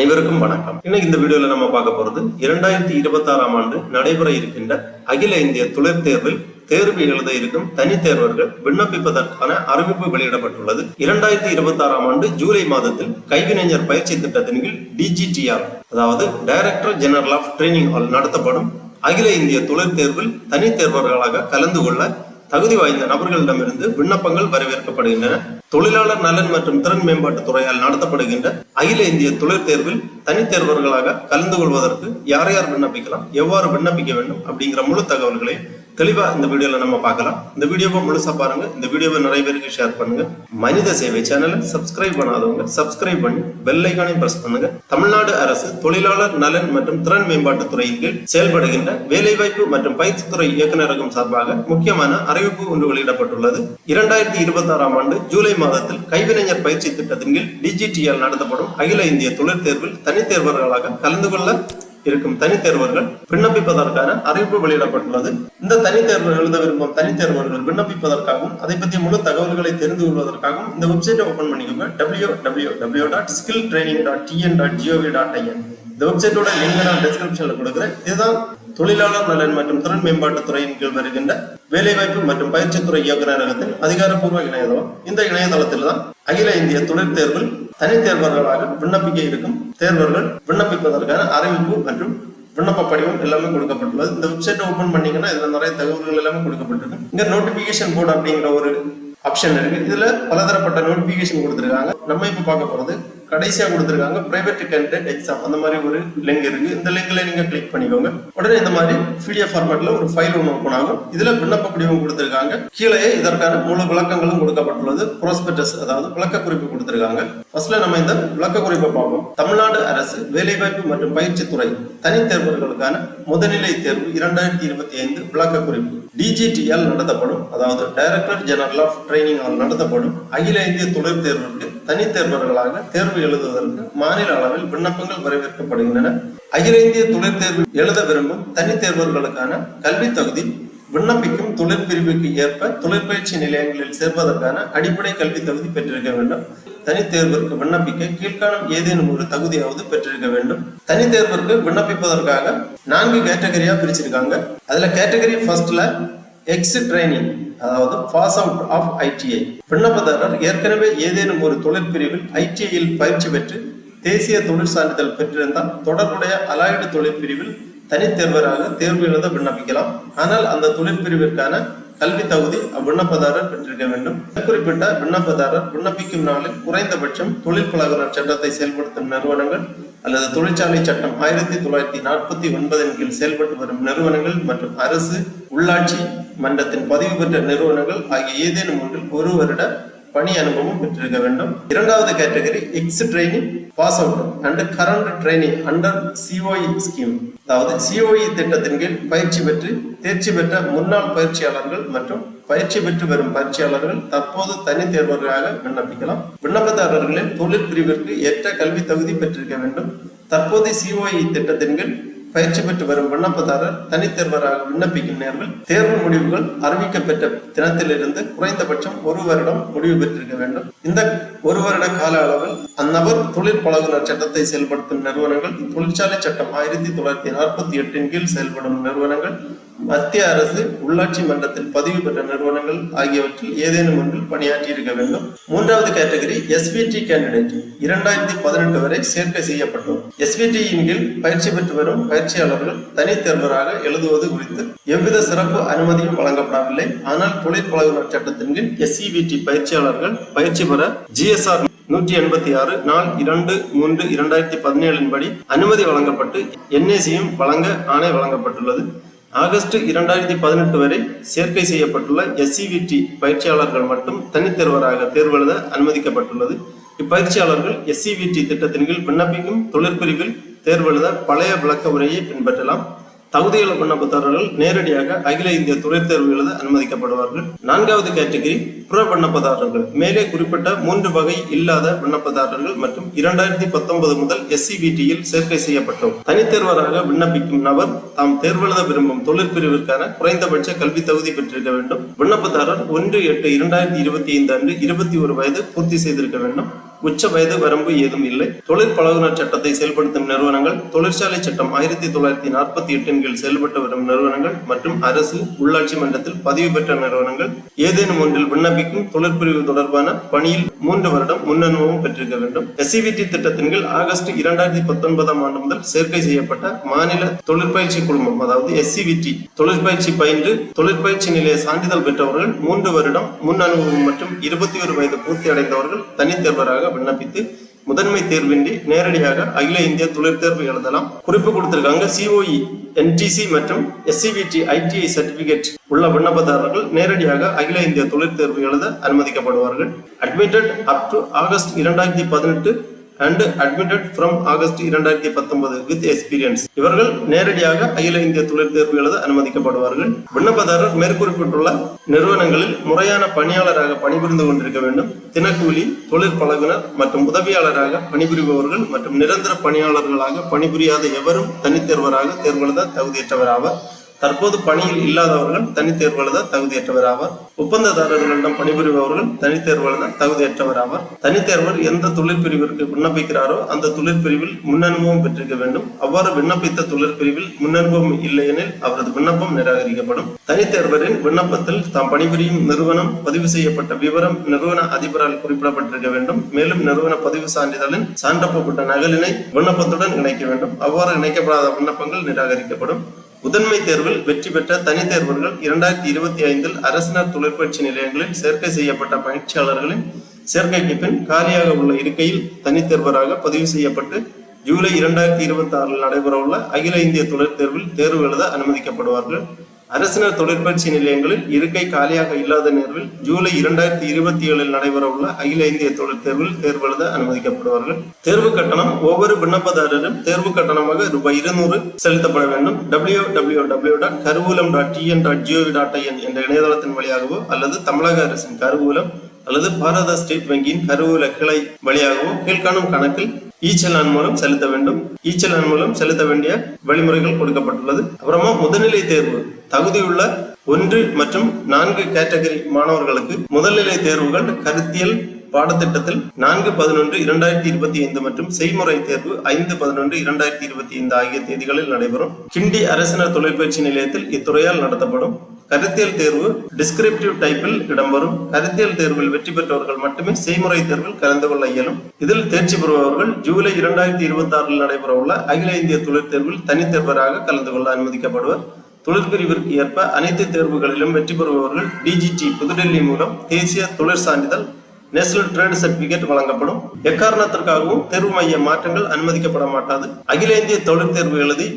அனைவருக்கும் வணக்கம். இன்னைக்கு இந்த வீடியோல நம்ம பார்க்க போறது இரண்டாயிரத்தி இருபத்தி ஆறாம் ஆண்டு நடைபெற இருக்கின்ற அகில இந்திய துளர் தேர்வில் தேர்வு எழுத இருக்கும் தனித்தேர்வர்கள் விண்ணப்பிப்பதற்கான அறிவிப்பு வெளியிடப்பட்டுள்ளது. இரண்டாயிரத்தி இருபத்தி ஆறாம் ஆண்டு ஜூலை மாதத்தில் கைவினைஞர் பயிற்சி திட்டத்தின் கீழ் டிஜிடிஆர் அதாவது டைரக்டர் ஜெனரல் ஆஃப் ட்ரைனிங் ஆல் நடத்தப்படும். அகில இந்திய தொழில் தேர்வில் தனித்தேர்வர்களாக கலந்து கொள்ள தகுதி வாய்ந்த நபர்களிடமிருந்து விண்ணப்பங்கள் வரவேற்கப்படுகின்றன. தொழிலாளர் நலன் மற்றும் திறன் மேம்பாட்டு துறையால் நடத்தப்படுகின்ற அகில இந்திய தொழிற் தேர்வில் தனித்தேர்வர்களாக கலந்து கொள்வதற்கு யார் யார் விண்ணப்பிக்கலாம் எவ்வாறு விண்ணப்பிக்க வேண்டும் அப்படிங்கிற முழு தகவல்களை தெளிவா இந்த வீடியோல நம்ம பார்க்கலாம். இந்த வீடியோவை முழுசா பாருங்க. இந்த வீடியோவை நிறைய பேருக்கு ஷேர் பண்ணுங்க. மனித சேவை சேனலை சப்ஸ்கிரைப் பண்ணாதவங்க சப்ஸ்கிரைப் பண்ணி பெல் ஐக்கானையும் பிரஸ் பண்ணுங்க. தமிழ்நாடு அரசு தொழிலாளர் நலன் மற்றும் திறன் மேம்பாட்டுத் துறையின் கீழ் செயல்படுகின்ற வேலைவாய்ப்பு மற்றும் பயிற்சித்துறை இயக்குநரகம் சார்பாக முக்கியமான அறிவிப்பு ஒன்று வெளியிடப்பட்டுள்ளது. இரண்டாயிரத்தி இருபத்தி ஆறாம் ஆண்டு ஜூலை மாதத்தில் கைவினைஞர் பயிற்சி திட்டத்தின் கீழ் டிஜிடிஎல் நடத்தப்படும் அகில இந்திய தொழிற் தேர்வில் தனித்தேர்வர்களாக கலந்து கொள்ள இருக்கும் தனித்தேர்வர்கள் விண்ணப்பிப்பதற்கான அறிவிப்பு வெளியிடப்பட்டுள்ளது. இந்த தனித்தேர்வு எழுத விரும்பும் தனித்தேர்வர்கள் விண்ணப்பிப்பதற்காகவும் அதை பற்றிய முழு தகவல்களை தெரிந்து கொள்வதற்காகவும் இந்த வெப்சைட்டை ஓபன் பண்ணிக்கோங்க. W W W dot skill training dot TN dot GOV dot IN இந்த வெப்சைட்டோட லிங்க் நான் டிஸ்கிரிப்ஷன்ல கொடுக்குறேன். இதுதான் தொழிலாளர் நலன் மற்றும் திறன் மேம்பாட்டுத் துறையின் கீழ் வருகின்ற வேலைவாய்ப்பு மற்றும் பயிற்சித்துறை இயக்குநரகத்தின் அதிகாரப்பூர்வ இணையதளம். இந்த இணையதளத்தில் தான் அகில இந்திய தொழிற் தேர்வில் தனி தேர்வர்களாக விண்ணப்பிக்க இருக்கும். தேர்வர்கள் விண்ணப்பிப்பதற்கான அறிவிப்பு மற்றும் விண்ணப்ப படிவம் எல்லாமே கொடுக்கப்பட்டுள்ளது. இந்த வெப்சைட்டை ஓபன் பண்ணீங்கன்னா இதுல நிறைய தகவல்கள் எல்லாமே கொடுக்கப்பட்டிருக்கு இங்க நோட்டிபிகேஷன் போர்டு அப்படிங்கிற ஒரு ஆப்ஷன் இருக்கு. இதுல பலதரப்பட்ட நோட்டிபிகேஷன் கொடுத்துருக்காங்க. நம்ம இப்ப பார்க்க போறது கடைசியா கொடுத்துருக்காங்க பிரைவேட் கேண்டிடேட் எக்ஸாம் அந்த மாதிரி ஒரு லிங்க் இருக்கு. இந்த லிங்க்ல நீங்க கிளிக் பண்ணிக்கோங்க. உடனே இந்த மாதிரி பிடிஎஃப் ஃபார்மேட்ல ஒரு ஃபைல் ஒன்று ஓப்பன் ஆகும். இதுல விண்ணப்ப படிவம் கொடுத்துருக்காங்க. கீழே இதற்கான முழு விளக்கங்களும் கொடுக்கப்பட்டுள்ளது. ப்ரோஸ்பெக்டஸ் அதாவது விளக்க குறிப்பு கொடுத்துருக்காங்க ஃபர்ஸ்ட்ல நம்ம இந்த விளக்க குறிப்பை பார்ப்போம். தமிழ்நாடு அரசு வேலைவாய்ப்பு மற்றும் பயிற்சித்துறை தனித் தேர்வர்களுக்கான முதுநிலை தேர்வு இரண்டாயிரத்தி இருபத்தி ஐந்து விளக்க குறிப்பு டிஜிடிஎல் நடத்தப்படும். அதாவது டைரக்டர் ஜெனரல் ஆஃப் ட்ரைனிங் ஆல் நடத்தப்படும். அகில இந்திய தொழிற் தேர்வுக்கு தனித்தேர்வர்களாக தேர்வு எழுதுவதற்கு மாநில அளவில் விண்ணப்பங்கள் வரவேற்கப்படுகின்றன. அகில இந்திய தொழிற் தேர்வு எழுத விரும்பும் தனித்தேர்வர்களுக்கான கல்வித் தகுதி விண்ணப்பிக்கும் தொழிற்பிரிவுக்கு ஏற்ப தொழிற்பயிற்சி நிலையங்களில் சேர்வதற்கான அடிப்படை கல்வி தகுதி பெற்றிருக்க வேண்டும். தனித்தேர்விற்கு விண்ணப்பிக்க கீழ்காணும் ஏதேனும் ஒரு தகுதியாவது பெற்றிருக்க வேண்டும். தனித்தேர்விற்கு விண்ணப்பிப்பதற்காக நான்கு கேட்டகரியா பிரிச்சிருக்காங்க. அதுல கேட்டகரி ஃபர்ஸ்ட்ல எக்ஸ் ட்ரைனிங் அதாவது பாஸ் அவுட் ஆஃப் ஐடிஐ விண்ணப்பதாரர் ஏற்கனவே ஏதேனும் ஒரு தொழிற்பிரிவில் ஐடிஐயில் பயிற்சி பெற்று தேசிய தொழில் சான்றிதழ் பெற்றிருந்தால் தொடர்புடைய அலாய்டு தொழிற்பிரிவில் தனித்தேர்வராக தேர்வு எழுத விண்ணப்பிக்கலாம். ஆனால் அந்த தொழிற்பிரிவிற்கான கல்வி தகுதி அவ்விண்ணப்பதாரர் பெற்றிருக்க வேண்டும். குறிப்பிட்ட விண்ணப்பதாரர் விண்ணப்பிக்கும் நாளில் குறைந்தபட்சம் தொழில் பழகுனர் சட்டத்தை செயல்படுத்தும் நிறுவனங்கள் அல்லது தொழிற்சாலை சட்டம் ஆயிரத்தி தொள்ளாயிரத்தி நாற்பத்தி ஒன்பதின் கீழ் செயல்பட்டு வரும் நிறுவனங்கள் மற்றும் அரசு உள்ளாட்சி மன்றத்தின் பதிவு பெற்ற நிறுவனங்கள் ஆகிய ஏதேனும் ஒன்றில் ஒரு வருட பணி அனுபவம் பெற்றிருக்க வேண்டும். இரண்டாவது category ex training pass out and current training under COE scheme அதாவது சிஓஇ திட்டத்தின் கீழ் பயிற்சி பெற்று தேர்ச்சி பெற்ற முன்னாள் பயிற்சியாளர்கள் மற்றும் பயிற்சி பெற்று வரும் பயிற்சியாளர்கள் தற்போது தனி தேர்வர்களாக விண்ணப்பிக்கலாம். விண்ணப்பதாரர்களின் தொழில் பிரிவிற்கு ஏற்ற கல்வி தகுதி பெற்றிருக்க வேண்டும். தற்போதைய சிஓஇ திட்டத்தின் கீழ் பயிற்சி பெற்று வரும் விண்ணப்பதாரர் தனித்தேர்வராக விண்ணப்பிக்கும் நேர்வில் தேர்வு முடிவுகள் அறிவிக்கப்பெற்ற தினத்திலிருந்து குறைந்தபட்சம் ஒரு வருடம் முடிவு பெற்றிருக்க வேண்டும். இந்த ஒரு வருட கால அளவில் அந்நபர் தொழில் பழகுனர் சட்டத்தை செயல்படுத்தும் நிறுவனங்கள் தொழிற்சாலை சட்டம் ஆயிரத்தி தொள்ளாயிரத்தி நாற்பத்தி எட்டின் கீழ் செயல்படும் நிறுவனங்கள் மத்திய அரசு உள்ளாட்சி மன்றத்தில் பதிவு பெற்ற நிறுவனங்கள் ஆகியவற்றில் ஏதேனும் ஒன்றில் பணியாற்றி இருக்க வேண்டும். மூன்றாவது கேட்டகரி எஸ்விடி கேண்டிடேட் இரண்டாயிரத்தி பதினெட்டு வரை சேர்க்கை செய்யப்பட்டோம். எஸ்விடியின் கீழ் பயிற்சி பெற்று வரும் பயிற்சியாளர்கள் தனித்தேர்வராக எழுதுவது குறித்து எவ்வித சிறப்பு அனுமதியும் வழங்கப்படவில்லை. ஆனால் தொழில் பழகுனர் சட்டத்தின் கீழ் எஸ்இவிடி பயிற்சியாளர்கள் பயிற்சி பெற ஜிஎஸ்ஆர் நூற்றி எண்பத்தி ஆறு நாள் இரண்டு மூன்று இரண்டாயிரத்தி பதினேழின் படி அனுமதி வழங்கப்பட்டு என்ஏசியும் வழங்க ஆணை வழங்கப்பட்டுள்ளது. ஆகஸ்ட் இரண்டாயிரத்தி பதினெட்டு வரை சேர்க்கை செய்யப்பட்டுள்ள எஸ்சிவிடி பயிற்சியாளர்கள் மட்டும் தனித்தேர்வராக தேர்வெழுத அனுமதிக்கப்பட்டுள்ளது. இப்பயிற்சியாளர்கள் எஸ்சிவிடி திட்டத்தின் கீழ் விண்ணப்பிக்கும் தொழிற்பிரிவில் தேர்வெழுத பழைய விளக்க முறையை பின்பற்றலாம். தகுதியுள்ள விண்ணப்பதாரர்கள் நேரடியாக அகில இந்திய துறை தேர்வு எழுத அனுமதிக்கப்படுவார்கள். நான்காவது கேட்டகரி புற விண்ணப்பதாரர்கள். மேலே குறிப்பிட்ட மூன்று வகை இல்லாத விண்ணப்பதாரர்கள் மற்றும் இரண்டாயிரத்தி பத்தொன்பது முதல் எஸ்சிபிடியில் சேர்க்கை செய்யப்பட்டோம். தனித்தேர்வராக விண்ணப்பிக்கும் நபர் தாம் தேர்வெழுத விரும்பும் தொழிற்பிரிவிற்கான குறைந்தபட்ச கல்வி தகுதி பெற்றிருக்க வேண்டும். விண்ணப்பதாரர் ஒன்று எட்டு இரண்டாயிரத்தி இருபத்தி ஐந்து அன்று இருபத்தி ஒரு வயது பூர்த்தி செய்திருக்க வேண்டும். உச்ச வயது வரம்பு ஏதும் இல்லை. தொழிற் பழகுனர் சட்டத்தை செயல்படுத்தும் நிறுவனங்கள் தொழிற்சாலை சட்டம் ஆயிரத்தி தொள்ளாயிரத்தி நாற்பத்தி எட்டின் கீழ் செயல்பட்டு வரும் நிறுவனங்கள் மற்றும் அரசு உள்ளாட்சி மன்றத்தில் பதிவு பெற்ற நிறுவனங்கள் ஏதேனும் ஒன்றில் விண்ணப்பிக்கும் தொழிற்பிரிவு தொடர்பான பணியில் மூன்று வருடம் முன் அனுபவம் பெற்றிருக்க வேண்டும். எஸ்சிவிடி திட்டத்தின் கீழ் ஆகஸ்ட் இரண்டாயிரத்தி பத்தொன்பதாம் ஆண்டு முதல் சேர்க்கை செய்யப்பட்ட மாநில தொழிற்பயிற்சி குழுமம் அதாவது எஸ்சிவிடி தொழிற்பயிற்சி பயின்று தொழிற்பயிற்சி நிலைய சான்றிதழ் பெற்றவர்கள் மூன்று வருடம் முன் அனுபவம் மற்றும் இருபத்தி ஒரு வயது பூர்த்தி அடைந்தவர்கள் தனித்தேர்வராக விண்ணப்பித்து முதன்மை தேர்வின்றி நேரடியாக அகில இந்திய தொழிற்தேர்வு எழுதலாம். குறிப்பு கொடுத்திருக்காங்க சிஓஇ என்டிசி மற்றும் எஸ்சிபிடி ஐடிஐ சர்டிபிகேட் உள்ள விண்ணப்பதாரர்கள் நேரடியாக அகில இந்திய தொழிற்தேர்வு எழுத அனுமதிக்கப்படுவார்கள். அட்மிட்டட் அப் டு ஆகஸ்ட் இரண்டாயிரத்தி பதினெட்டு அண்ட் அட்மிட்டட் ஃப்ரம் ஆகஸ்ட் இரண்டாயிரத்தி பத்தொன்பது வித் எக்ஸ்பீரியன்ஸ் இவர்கள் நேரடியாக அகில இந்திய தொழில் தேர்வு எழுத அனுமதிக்கப்படுவார்கள். விண்ணப்பதாரர் மேற்குறிப்பிட்டுள்ள நிறுவனங்களில் முறையான பணியாளராக பணிபுரிந்து கொண்டிருக்க வேண்டும். தினக்கூலி தொழிற் பழகுனர் மற்றும் உதவியாளராக பணிபுரிபவர்கள் மற்றும் நிரந்தர பணியாளர்களாக பணிபுரியாத எவரும் தனித்தேர்வராக தேர்வெழுத தகுதியற்றவராவர். தற்போது பணியில் இல்லாதவர்கள் தனித்தேர்வு எழுத தகுதியற்றவர் ஆவார். ஒப்பந்ததாரர்களிடம் பணிபுரிபவர்கள் தனித்தேர்வு எழுத தகுதியற்றவர் ஆவார். தனித்தேர்வர் எந்த தொழிற்பிரிவிற்கு விண்ணப்பிக்கிறாரோ அந்த தொழிற்பிரிவில் முன்னனுபவம் பெற்றிருக்க வேண்டும். அவ்வாறு விண்ணப்பித்த தொழிற்பிரிவில் முன்னனுபவம் இல்லையெனில் அவரது விண்ணப்பம் நிராகரிக்கப்படும். தனித்தேர்வரின் விண்ணப்பத்தில் தாம் பணிபுரியும் நிறுவனம் பதிவு செய்யப்பட்ட விவரம் நிறுவன அதிபரால் குறிப்பிடப்பட்டிருக்க வேண்டும். மேலும் நிறுவன பதிவு சான்றிதழின் சான்றப்பப்பட்ட நகலினை விண்ணப்பத்துடன் இணைக்க வேண்டும். அவ்வாறு இணைக்கப்படாத விண்ணப்பங்கள் நிராகரிக்கப்படும். முதன்மை தேர்வில் வெற்றி பெற்ற தனி தேர்வர்கள் இரண்டாயிரத்தி இருபத்தி ஐந்தில் அரசினர் தொழிற்பயிற்சி நிலையங்களில் சேர்க்கை செய்யப்பட்ட பயிற்சியாளர்களின் சேர்க்கைக்கு பின் காலியாக உள்ள இருக்கையில் தனித்தேர்வராக பதிவு செய்யப்பட்டு ஜூலை இரண்டாயிரத்தி இருபத்தி ஆறில் நடைபெறவுள்ள அகில இந்திய தொழிற் தேர்வில் தேர்வு எழுத அனுமதிக்கப்படுவார்கள். அரசினர் தொழிற்பயிற்சி நிலையங்களில் இருக்கை காலியாக இல்லாத நேர்வில் ஜூலை இரண்டாயிரத்தி இருபத்தி ஏழில் நடைபெறவுள்ள அகில இந்திய தொழில் தேர்வில் தேர்வெழுத அனுமதிக்கப்படுவார்கள். தேர்வு கட்டணம் ஒவ்வொரு விண்ணப்பதாரரும் தேர்வு கட்டணமாக ரூபாய் இருநூறு செலுத்தப்பட வேண்டும். W W W dot Karuvoolam dot TN dot GOV dot IN என்ற இணையதளத்தின் வழியாகவோ அல்லது தமிழக அரசின் கருவூலம் அல்லது பாரத ஸ்டேட் வங்கியின் கருவூல கிளை வழியாகவோ கீழ்காணும் கணக்கில் ஈச்சலான் மூலம் செலுத்த வேண்டும். ஈச்சலான் மூலம் செலுத்த வேண்டிய வழிமுறைகள் கொடுக்கப்பட்டுள்ளது. அப்புறமா முதுநிலை தேர்வு. தகுதியுள்ள ஒன்று மற்றும் நான்கு கேட்டகரி மாணவர்களுக்கு முதல்நிலை தேர்வுகள் கருத்தியல் பாடத்திட்டத்தில் நான்கு பதினொன்று இரண்டாயிரத்தி இருபத்தி ஐந்து மற்றும் செய்முறை தேர்வு ஐந்து பதினொன்று இரண்டாயிரத்தி இருபத்தி ஐந்து ஆகிய தேதிகளில் நடைபெறும். கிண்டி அரசினர் தொழிற்பயிற்சி நிலையத்தில் இத்துறையால் நடத்தப்படும். கருத்தியல் தேர்வு டிஸ்கிரிப்டிவ் டைப்பில் இடம்பெறும். கருத்தியல் தேர்வில் வெற்றி பெற்றவர்கள் மட்டுமே செய்முறை தேர்வில் கலந்து கொள்ள இயலும். இதில் தேர்ச்சி பெறுபவர்கள் ஜூலை இரண்டாயிரத்தி இருபத்தி ஆறில் நடைபெறவுள்ள அகில இந்திய தொழிற்தேர்வில் தனித்தேர்வராக கலந்து கொள்ள அனுமதிக்கப்படுவர். தொழிற்பிரிவிற்கு ஏற்ப அனைத்து தேர்வுகளிலும் வெற்றி பெறுபவர்கள் டிஜிடி புதுடெல்லி மூலம் தேசிய தொழிற் சான்றிதழ் நேஷனல் ட்ரேட் சர்டிபிகேட் வழங்கப்படும். எக்காரணத்திற்காகவும் தேர்வு மைய மாற்றங்கள் அனுமதிக்கப்பட மாட்டாது. அகில இந்திய தொழில் தேர்வு எழுதி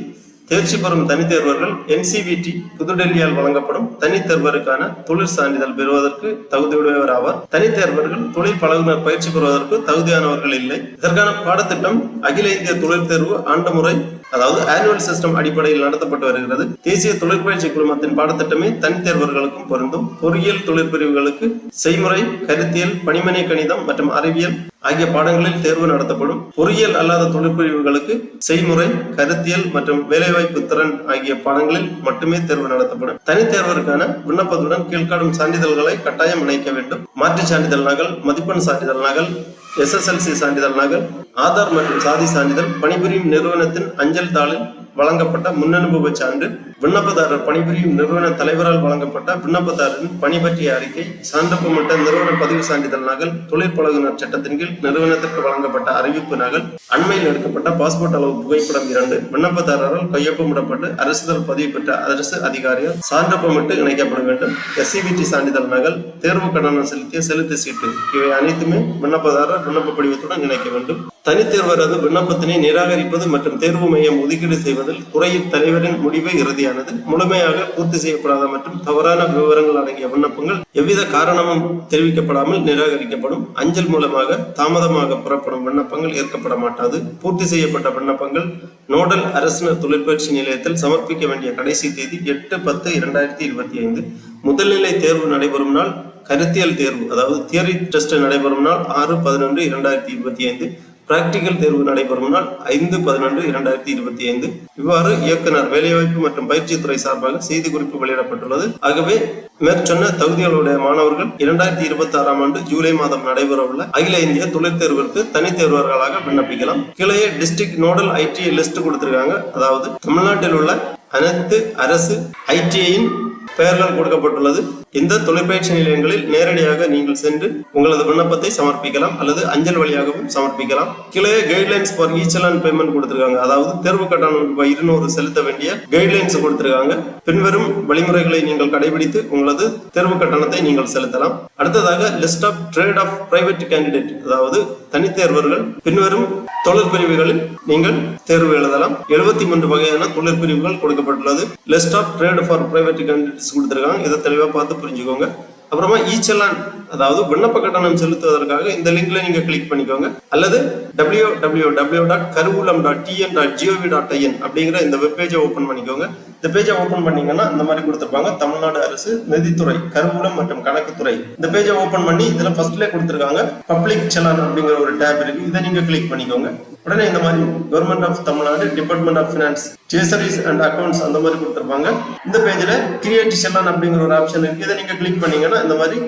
தேர்ச்சி பெறும் தனித்தேர்வர்கள் என்சிவிடி புதுடெல்லியால் வழங்கப்படும் தனித்தேர்வருக்கான தொழில் சான்றிதழ் பெறுவதற்கு தகுதியுடையவர் ஆவார். தனித்தேர்வர்கள் தொழில் பழகுனர் பயிற்சி பெறுவதற்கு தகுதியானவர்கள் இல்லை. இதற்கான பாடத்திட்டம் அகில இந்திய தொழில் தேர்வு ஆண்டு முறை அதாவது ஆனுவல் சிஸ்டம் அடிப்படையில் நடத்தப்பட்டு வருகிறது. தேசிய தொழிற்பயிற்சி குழுமத்தின் பாடத்திட்டமே தனித்தேர்வர்களுக்கும் பொருந்தும். பொறியியல் தொழிற்பிரிவுகளுக்கு செய்முறை கருத்தியல் பணிமனை கணிதம் மற்றும் அறிவியல் ஆகிய பாடங்களில் தேர்வு நடத்தப்படும். பொறியியல் அல்லாத தொழிற்பிரிவுகளுக்கு செய்முறை கருத்தியல் மற்றும் வேலைவாய்ப்பு திறன் ஆகிய பாடங்களில் மட்டுமே தேர்வு நடத்தப்படும். தனித்தேர்வருக்கான விண்ணப்பத்துடன் கீழ்காணும் சான்றிதழ்களை கட்டாயம் இணைக்க வேண்டும். மாற்றுச் சான்றிதழ் நகல் மதிப்பெண் சான்றிதழ் நகல் எஸ்எஸ்எல்சி சான்றிதழ் நகல் ஆதார் மற்றும் சாதி சான்றிதழ் பணிபுரியும் நிறுவனத்தின் அஞ்சல் தாளில் வழங்கப்பட்ட முன்னனுபவ சான்று விண்ணப்பதாரர் பணிபுரியும் நிறுவன தலைவரால் வழங்கப்பட்ட விண்ணப்பதாரரின் பணி பற்றிய அறிக்கை சான்றப்பமிட்ட நிறுவன பதிவு சான்றிதழ் நகல் தொழிற்பழகுனர் சட்டத்தின் கீழ் நிறுவனத்திற்கு வழங்கப்பட்ட அறிவிப்பு நகல் அண்மையில் எடுக்கப்பட்ட பாஸ்போர்ட் அளவு புகைப்படம் இரண்டு விண்ணப்பதாரரால் கையொப்பமிடப்பட்டு அரசுதல் பதிவு பெற்ற அரசு அதிகாரியால் சான்றப்பமிட்டு இணைக்கப்பட வேண்டும். எஸ்சிபிடி சான்றிதழ் நகல் தேர்வு கட்டணம் செலுத்திய செலுத்து சீட்டு இவை அனைத்துமே விண்ணப்பதாரர் விண்ணப்ப படிவத்துடன் இணைக்க வேண்டும். தனித்தேர்வரது விண்ணப்பத்தினை நிராகரிப்பது மற்றும் தேர்வு மையம் ஒதுக்கீடு செய்வதில் துறையின் தலைவரின் முடிவை இறுதியாக இறுதியானது முழுமையாக பூர்த்தி செய்யப்படாத மற்றும் தவறான விவரங்கள் அடங்கிய விண்ணப்பங்கள் எவ்வித காரணமும் தெரிவிக்கப்படாமல் நிராகரிக்கப்படும். அஞ்சல் மூலமாக தாமதமாக புறப்படும் விண்ணப்பங்கள் ஏற்கப்பட மாட்டாது. பூர்த்தி செய்யப்பட்ட விண்ணப்பங்கள் நோடல் அரசினர் தொழிற்பயிற்சி நிலையத்தில் சமர்ப்பிக்க வேண்டிய கடைசி தேதி எட்டு பத்து இரண்டாயிரத்தி இருபத்தி ஐந்து. முதல்நிலை தேர்வு நடைபெறும் நாள் கருத்தியல் தேர்வு அதாவது தியரி டெஸ்ட் நடைபெறும் நாள் ஆறு பதினொன்று இரண்டாயிரத்தி இருபத்தி ஐந்து. பிராக்டிக்கல் தேர்வு நடைபெறும் நாள் ஐந்து பதினொன்று இரண்டாயிரத்தி இருபத்தி ஐந்து. இவ்வாறு இயக்குனர் வேலைவாய்ப்பு மற்றும் பயிற்சித்துறை சார்பாக செய்தி குறிப்பு வெளியிடப்பட்டுள்ளது. ஆகவே மேற்சொன்ன தகுதிகளுடைய மாணவர்கள் இரண்டாயிரத்தி இருபத்தி ஆறாம் ஆண்டு ஜூலை மாதம் நடைபெறவுள்ள அகில இந்திய தொழில் தேர்விற்கு தனித் தேர்வர்களாக விண்ணப்பிக்கலாம். கீழே டிஸ்ட்ரிக்ட் நோடல் ஐடி லிஸ்ட் கொடுத்திருக்காங்க. அதாவது தமிழ்நாட்டில் உள்ள அனைத்து அரசு ஐடிஐயின் பெயர்கள் கொடுக்கப்பட்டுள்ளது. இந்த தொலைபேசி நிலையங்களில் நேரடியாக நீங்கள் சென்று உங்களது விண்ணப்பத்தை சமர்ப்பிக்கலாம் அல்லது அஞ்சல் வழியாகவும் சமர்ப்பிக்கலாம். கீழே guidelines for echallan and payment கொடுத்திருக்காங்க. அதாவது தேர்வு கட்டணம் ரூபாய் இருநூறு செலுத்த வேண்டிய கைட்லைன்ஸ் கொடுத்திருக்காங்க. பின்வரும் வழிமுறைகளை நீங்கள் கடைபிடித்து உங்களது தேர்வு கட்டணத்தை நீங்கள் செலுத்தலாம். அடுத்ததாக list of trade of private candidate அதாவது தனித்தேர்வர்கள் பின்வரும் தொழிற்பிரிவுகளில் நீங்கள் தேர்வு எழுதலாம். எழுபத்தி மூன்று வகையான தொழிற்பிரிவுகள் கொடுக்கப்பட்டுள்ளது. List of trade for private candidates கொடுத்திருக்காங்க. இதை தெளிவா பார்த்து புரிஞ்சுக்கோங்க. அப்புறமா ஈச்சலான் அதாவது விண்ணப்ப கட்டணம் செலுத்துவதற்காக இந்த லிங்க்ல நீங்க கிளிக் பண்ணிக்கோங்க. அல்லது W W W dot Karuvoolam dot TN dot GOV dot IN அப்படிங்கிற இந்த வெப்பேஜை ஓப்பன் பண்ணிக்கோங்க. இந்த பேஜை ஓப்பன் பண்ணீங்கன்னா இந்த மாதிரி கொடுத்துருப்பாங்க. தமிழ்நாடு அரசு நிதித்துறை கருவூலம் மற்றும் கணக்குத்துறை. இந்த பேஜை ஓப்பன் பண்ணி இதுல ஃபர்ஸ்ட்ல கொடுத்துருக்காங்க. பப்ளிக் செலான் அப்படிங்கிற ஒரு டேப் இருக்கு. இதை நீங்க கிளிக் பண்ணிக்கோங்க. உடனே இந்த மாதிரி government of Tamil Nadu department of finance treasuries and accounts அந்த மாதிரி கொடுத்துருப்பாங்க. இந்த பேஜ்ல கிரியேட் செல்லான் அப்படிங்கிற ஒரு ஆப்ஷன் இருக்கு. இதை நீங்க கிளிக் பண்ணீங்கன்னா இந்த மாதிரி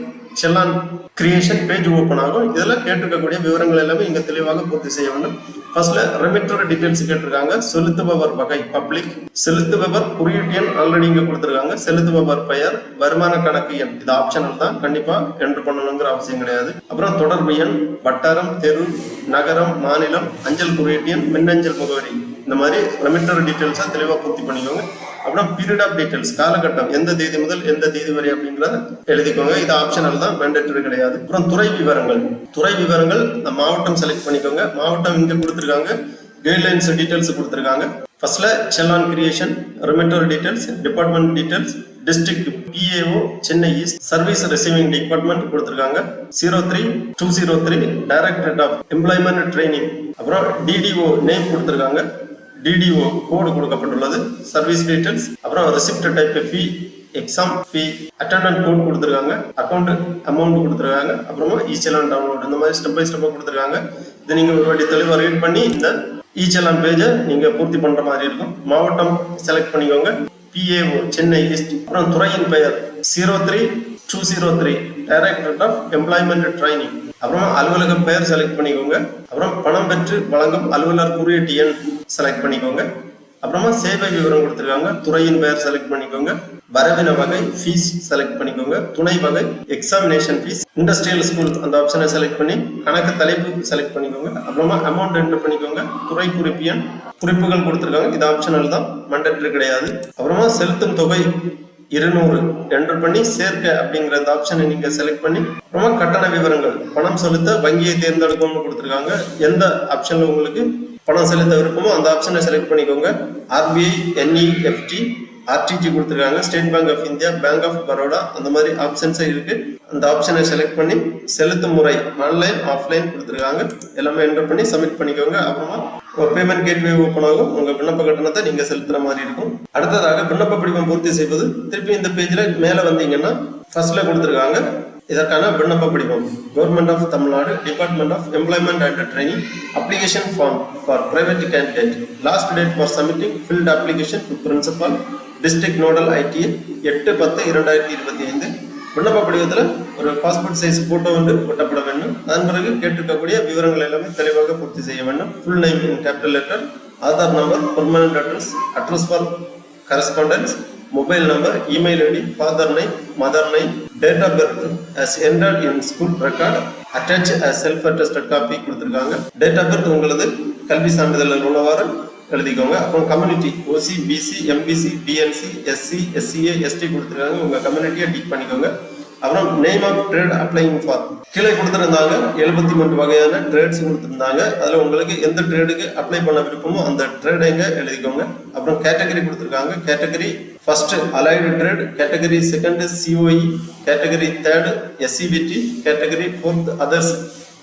செல்லான் கிரியேஷன் பேஜ் ஓப்பன் ஆகும். இதெல்லாம் கேட்டிருக்கக்கூடிய விவரங்கள் எல்லாமே இங்கே தெளிவாக பூர்த்தி செய்ய வேண்டும். ஃபர்ஸ்ட்ல ரெமிட்டர் டீடைல்ஸ் கேட்டிருக்காங்க. செலுத்துபவர் வகை பப்ளிக் செலுத்துபவர் குறியீட்டு எண் ஆல்ரெடி இங்கே கொடுத்துருக்காங்க. செலுத்துபவர் பெயர் வருமான கணக்கு எண். இது ஆப்ஷனல் தான். கண்டிப்பா என்ட்ரு பண்ணணுங்கிற அவசியம் கிடையாது. அப்புறம் தொடர்பு எண் வட்டாரம் தெரு நகரம் மாநிலம் அஞ்சல் குறியீட்டு எண் மின்னஞ்சல் முகவரி. இந்த மாதிரி ரெமிட்டர் டீடைல்ஸா தெளிவாக பூர்த்தி பண்ணிக்கோங்க. அப்புறம் பீரியட் ஆஃப் டீடைல்ஸ் காலகட்டம் எந்த தேதி முதல் எந்த தேதி வரை அப்படின்றத எழுதிக்கோங்க. இது ஆப்ஷனல் தான் மேண்டேட்டரி கிடையாது. அப்புறம் துறை விவரங்கள். துறை விவரங்கள் இந்த மாவட்டம் செலக்ட் பண்ணிக்கோங்க. மாவட்டம் இங்கே கொடுத்துருக்காங்க. கைட்லைன்ஸ் டீடைல்ஸ் கொடுத்துருக்காங்க. ஃபர்ஸ்ட்ல challan creation remitter details department details district PAO Chennai east service receiving department கொடுத்துருக்காங்க. Zero three two zero three directorate of employment training அப்புறம் டிடிஓ நேம் கொடுத்துருக்காங்க. டிடிஓ கோடு கொடுக்கப்பட்டுள்ளது சர்வீஸ் டீடைல்ஸ் அப்புறம் receipt type fee exam fee attendant code கொடுத்துருக்காங்க account amount கொடுத்துருக்காங்க அப்புறமா e-challan download இந்த மாதிரி ஸ்டெப் பை ஸ்டெப்பாக கொடுத்துருக்காங்க. இதை நீங்கள் ஒரு வாட்டி தெளிவாக ரீட் பண்ணி இந்த ஈச்சலான் பேஜை நீங்கள் பூர்த்தி பண்ணுற மாதிரி இருக்கும். மாவட்டம் செலக்ட் பண்ணிக்கோங்க. பிஏஓ சென்னை ஈஸ்ட் அப்புறம் துறையின் பெயர் zero three two zero three directorate of employment training அப்புறமா அலுவலக பெயர் செலக்ட் பண்ணிக்கோங்க. அப்புறம் பணம் பெற்று வழங்கும் அலுவலர் குறியீட்டு எண் செலக்ட் பண்ணிக்கோங்க. அப்புறமா சேவை விவரம் கொடுத்துருக்காங்க. துறையின் பெயர் செலக்ட் பண்ணிக்கோங்க. வரவின வகை ஃபீஸ் செலக்ட் பண்ணிக்கோங்க. துணை வகை எக்ஸாமினேஷன் ஃபீஸ் இண்டஸ்ட்ரியல் ஸ்கூல் அந்த ஆப்ஷனை செலக்ட் பண்ணி கணக்கு தலைப்பு செலக்ட் பண்ணிக்கோங்க. அப்புறமா அமௌண்ட் என்டர் பண்ணிக்கோங்க. துறை குறிப்பு எண் குறிப்புகள் கொடுத்துருக்காங்க. இது ஆப்ஷனல் தான். மண்டட்ரி கிடையாது. அப்புறமா செலுத்தும் தொகை இருநூறு. என்டர் பண்ணி சேர்க்க அப்படிங்கிற அந்த ஆப்ஷனை நீங்க செலக்ட் பண்ணி அப்புறமா கட்டண விவரங்கள் பணம் செலுத்த வங்கியை தேர்ந்தெடுக்கணும்னு கொடுத்துருக்காங்க. எந்த ஆப்ஷன்ல உங்களுக்கு பணம் செலுத்த விருப்பமோ அந்த ஆப்ஷனை செலக்ட் பண்ணிக்கோங்க. ஆர்பிஐ என்இஎஃப்டி ஆர்டிஜி கொடுத்துருக்காங்க. State Bank of India bank of Baroda அந்த மாதிரி ஆப்ஷன்ஸே இருக்கு. அந்த ஆப்ஷனை செலக்ட் பண்ணி செலுத்தும் முறை ஆன்லைன் ஆஃப்லைன் கொடுத்துருக்காங்க. எல்லாமே என்டர் பண்ணி சப்மிட் பண்ணிக்கோங்க. அப்புறமா உங்கள் பேமெண்ட் கேட்வே ஓப்பன் ஆகும். உங்கள் விண்ணப்ப கட்டணத்தை நீங்கள் செலுத்துகிற மாதிரி இருக்கும். அடுத்ததாக விண்ணப்ப படிப்பை பூர்த்தி செய்வது. திருப்பி இந்த பேஜில் மேலே வந்தீங்கன்னா ஃபர்ஸ்ட்ல கொடுத்துருக்காங்க. இதற்கான விண்ணப்ப படிவம். Government of Tamil Nadu department of employment and training application form for private candidate last date for submitting filled application to principal district nodal ITI எட்டு பத்து இரண்டாயிரத்தி இருபத்தி ஐந்து விண்ணப்ப படிவத்தில் ஒரு பாஸ்போர்ட் சைஸ் போட்டோ வந்து ஒட்டப்பட வேண்டும். அதன் பிறகு கேட்டிருக்கக்கூடிய விவரங்கள் எல்லாமே தெளிவாக பூர்த்தி செய்ய வேண்டும். Full name in capital letter Aadhaar number permanent address address for correspondence mobile number email ID father name mother name date of birth as entered in school record attach as self attested copy கொடுத்துருக்காங்க. Date of birth உங்களது கல்வி சான்றிதழில் உள்ளவாறு எழுதிக்கோங்க. அப்புறம் community OC BC MBC DNC SC SCA ST கொடுத்துருக்காங்க. உங்கள் கம்யூனிட்டியை டிக் பண்ணிக்கோங்க. அப்புறம் name of trade applying for கீழே கொடுத்துருந்தாங்க எழுபத்தி மூன்று வகையான ட்ரேட்ஸ் கொடுத்துருந்தாங்க. அதில் உங்களுக்கு எந்த ட்ரேடுக்கு அப்ளை பண்ண விருப்பமோ அந்த ட்ரேடை எங்கே எழுதிக்கோங்க. அப்புறம் கேட்டகரி கொடுத்துருக்காங்க. Category first allied trade category second COE category third SCPT category fourth others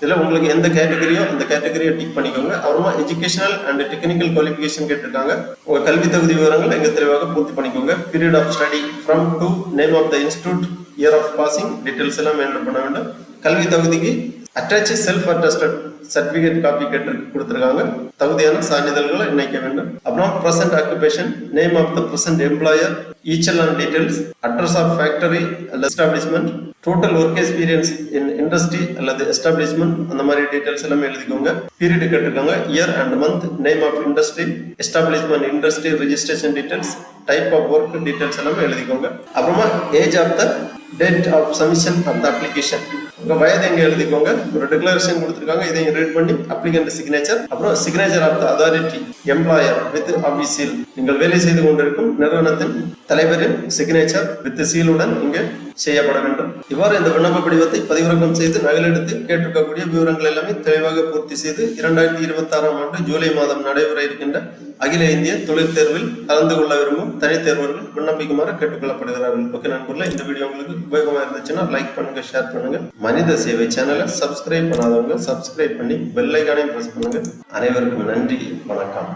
இதில் உங்களுக்கு எந்த கேட்டகரியோ அந்த கேட்டகரியை டிக் பண்ணிக்கோங்க. அப்புறமா எஜுகேஷனல் அண்ட் டெக்னிக்கல் குவாலிஃபிகேஷன் கேட்டிருக்காங்க. உங்கள் கல்வி தகுதி விவரங்கள் எங்கள் தெளிவாக பூர்த்தி பண்ணிக்கோங்க. Period of study from to name of the institute year of passing details எல்லாம் என்டர் பண்ண வேண்டும். கல்வி தகுதிக்கு attach self attested certificate copy கேட்டு கொடுத்துருக்காங்க. தகுதியான சான்றிதழ்களை இணைக்க வேண்டும். அப்புறம் present occupation name of the present employer ஈச்சல் details address of factory அல்லது establishment total work experience in industry அல்லது எஸ்டாப்ளிஷ்மெண்ட் அந்த மாதிரி டீடைல்ஸ் எல்லாமே எழுதிக்கோங்க. பீரியட் கேட்டிருக்காங்க. Year and month name of industry establishment industry registration details type of work details எல்லாமே எழுதிக்கோங்க. அப்புறமா age of the date of submission of the application உங்க வயது எங்க எழுதிக்கோங்க. ஒரு டிக்ளரேஷன் கொடுத்துருக்காங்க. இதையும் ரீட் பண்ணி அப்ளிகண்ட் சிக்னேச்சர் அப்புறம் signature of the authority employer with ஆபீஸில் நீங்கள் வேலை செய்து கொண்டிருக்கும் நிறுவனத்தின் தலைவரின் சிக்னேச்சர் வித் சீலுடன் இங்கே செய்யப்பட வேண்டும். இவ்வாறு இந்த விண்ணப்ப படிவத்தை பதிவிறக்கம் செய்து நகலெடுத்து கேட்டிருக்கக்கூடிய விவரங்கள் எல்லாமே தெளிவாக பூர்த்தி செய்து இரண்டாயிரத்தி இருபத்தி ஆறாம் ஆண்டு ஜூலை மாதம் நடைபெற இருக்கின்ற அகில இந்திய தொழில் தேர்வில் கலந்து கொள்ள விரும்பும் தனித்தேர்வர்கள் விண்ணப்பிக்குமாறு கேட்டுக்கொள்ளப்படுகிறார்கள். ஓகே நண்பர்களே இந்த வீடியோ உங்களுக்கு உபயோகமாக இருந்துச்சுன்னா லைக் பண்ணுங்க ஷேர் பண்ணுங்க. மனித சேவை சேனலை சப்ஸ்கிரைப் பண்ணாதவங்க சப்ஸ்கிரைப் பண்ணி பெல் ஐக்கானையும் பண்ணுங்க. அனைவருக்கும் நன்றி வணக்கம்.